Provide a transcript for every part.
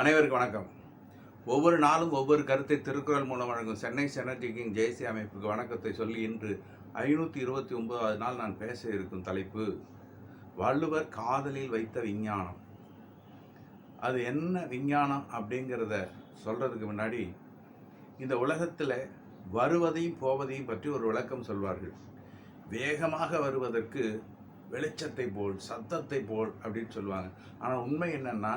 அனைவருக்கும் வணக்கம். ஒவ்வொரு நாளும் ஒவ்வொரு கருத்தை திருக்குறள் மூலம் வழங்கும் சென்னை செனர்ஜி கிங் ஜெயசி அமைப்புக்கு வணக்கத்தை சொல்லி இன்று ஐநூற்றி இருபத்தி ஒன்பதாவது நாள் நான் பேச இருக்கும் தலைப்பு வள்ளுவர் காதலில் வைத்த விஞ்ஞானம். அது என்ன விஞ்ஞானம் அப்படிங்கிறத சொல்கிறதுக்கு முன்னாடி இந்த உலகத்தில் வருவதையும் போவதையும் பற்றி ஒரு விளக்கம் சொல்வார்கள். வேகமாக வருவதற்கு வெளிச்சத்தை போல் சத்தத்தை போல் அப்படின்னு சொல்லுவாங்க. ஆனால் உண்மை என்னென்னா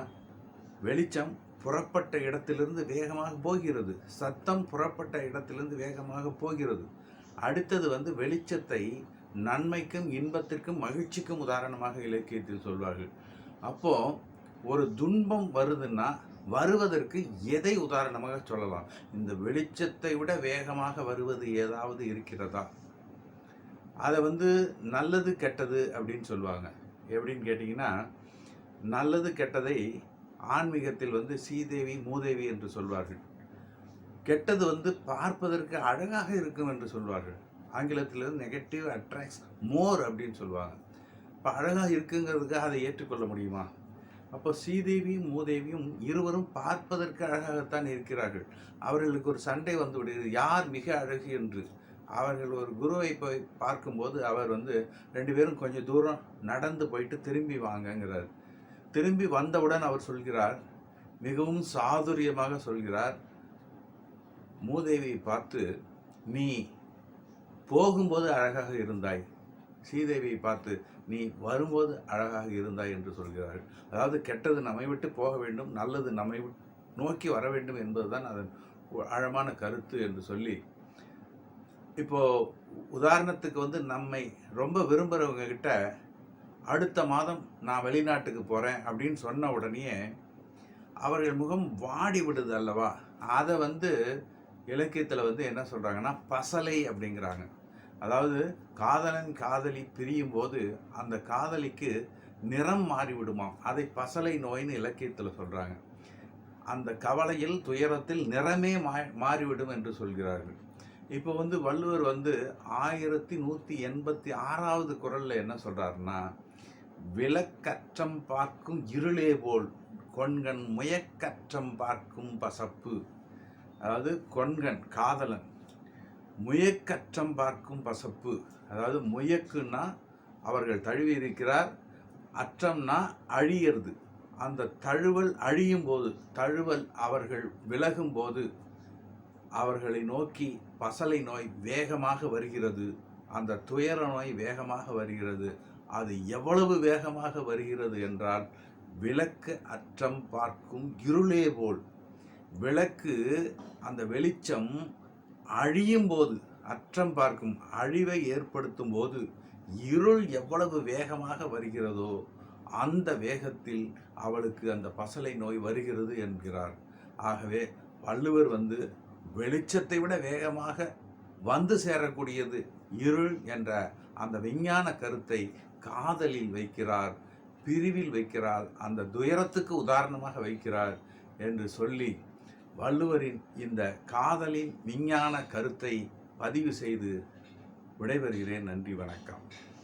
வெளிச்சம் புறப்பட்ட இடத்திலிருந்து வேகமாக போகிறது. சத்தம் புறப்பட்ட இடத்திலிருந்து வேகமாக போகிறது. அடுத்தது வந்து வெளிச்சத்தை நன்மைக்கும் இன்பத்திற்கும் மகிழ்ச்சிக்கும் உதாரணமாக இலக்கியத்தில் சொல்வார்கள். அப்போது ஒரு துன்பம் வருதுன்னா வருவதற்கு எதை உதாரணமாக சொல்லலாம்? இந்த வெளிச்சத்தை விட வேகமாக வருவது ஏதாவது இருக்கிறதா? அதை வந்து நல்லது கெட்டது அப்படின்னு சொல்லுவாங்க எப்படின்னு கேட்டிங்கன்னா நல்லது கெட்டதை ஆன்மீகத்தில் வந்து சீதேவி மூதேவி என்று சொல்வார்கள். கெட்டது வந்து பார்ப்பதற்கு அழகாக இருக்கும் என்று சொல்வார்கள். ஆங்கிலத்தில் வந்து நெகட்டிவ் அட்ராக்ட்ஸ் மோர் அப்படின்னு சொல்லுவாங்க இப்போ அழகாக இருக்குங்கிறதுக்காக அதை ஏற்றுக்கொள்ள முடியுமா? அப்போ சீதேவியும் மூதேவியும் இருவரும் பார்ப்பதற்கு அழகாகத்தான் இருக்கிறார்கள். அவர்களுக்கு ஒரு சண்டை வந்து விடுகிறது. யார் மிக அழகு என்று? அவர்கள் ஒரு குருவை போய் பார்க்கும்போது அவர் வந்து ரெண்டு பேரும் கொஞ்சம் தூரம் நடந்து போயிட்டு திரும்பி வாங்கங்கிறார். திரும்பி வந்தவுடன் அவர் சொல்கிறார் மிகவும் சாதுரியமாக சொல்கிறார் மூதேவியை பார்த்து நீ போகும்போது அழகாக இருந்தாய். ஸ்ரீதேவியை பார்த்து நீ வரும்போது அழகாக இருந்தாய் என்று சொல்கிறார்கள். அதாவது கெட்டது நம்மை விட்டு போக வேண்டும் நல்லது நம்மை நோக்கி வர வேண்டும் என்பதுதான் அதன் ஆழமான கருத்து என்று சொல்லி இப்போது உதாரணத்துக்கு வந்து நம்மை ரொம்ப விரும்புகிறவங்க கிட்ட அடுத்த மாதம் நான் வெளிநாட்டுக்கு போகிறேன் அப்படின்னு சொன்ன உடனே அவர்கள் முகம் வாடி விடுது அல்லவா? அதை வந்து இலக்கியத்தில் வந்து என்ன சொல்கிறாங்கன்னா பசலை அப்படிங்கிறாங்க. அதாவது காதலன் காதலி பிரியும் போது அந்த காதலிக்கு நிறம் மாறிவிடுமாம் அதை பசலை நோயின்னு இலக்கியத்தில் சொல்கிறாங்க அந்த கவலையில் துயரத்தில் நிறமே மா மாறிவிடும் என்று சொல்கிறார்கள். இப்போ வந்து வள்ளுவர் வந்து ஆயிரத்தி நூற்றி எண்பத்தி ஆறாவது குரலில் என்ன சொல்கிறாருன்னா விளக்கற்றம் பார்க்கும் இருளே போல் கொண்கண் முயக்கற்றம் பார்க்கும் பசப்பு. அதாவது கொண்கண் காதலன். முயக்கற்றம் பார்க்கும் பசப்பு. அதாவது முயக்குன்னா அவர்கள் தழுவி இருக்கிறார் அற்றம்னா அழியிறது. அந்த தழுவல் அழியும் போது தழுவல் அவர்கள் விலகும் போது அவர்களை நோக்கி பசலை நோய் வேகமாக வருகிறது. அந்த துயர நோய் வேகமாக வருகிறது. அது எவ்வளவு வேகமாக வருகிறது என்றால் விளக்கு அற்றம் பார்க்கும் இருளே போல். விளக்கு அந்த வெளிச்சம் அழியும் போது அற்றம் பார்க்கும் அழிவை ஏற்படுத்தும் போது இருள் எவ்வளவு வேகமாக வருகிறதோ அந்த வேகத்தில் அவளுக்கு அந்த பசலை நோய் வருகிறது என்கிறார். ஆகவே வள்ளுவர் வந்து வெளிச்சத்தை விட வேகமாக வந்து சேரக்கூடியது இருள் என்ற அந்த விஞ்ஞான கருத்தை காதலில் வைக்கிறார் பிரிவில் வைக்கிறார் அந்த துயரத்துக்கு உதாரணமாக வைக்கிறார் என்று சொல்லி வள்ளுவரின் இந்த காதலின் விஞ்ஞான கருத்தை பதிவு செய்து விடைபெறுகிறேன். நன்றி வணக்கம்.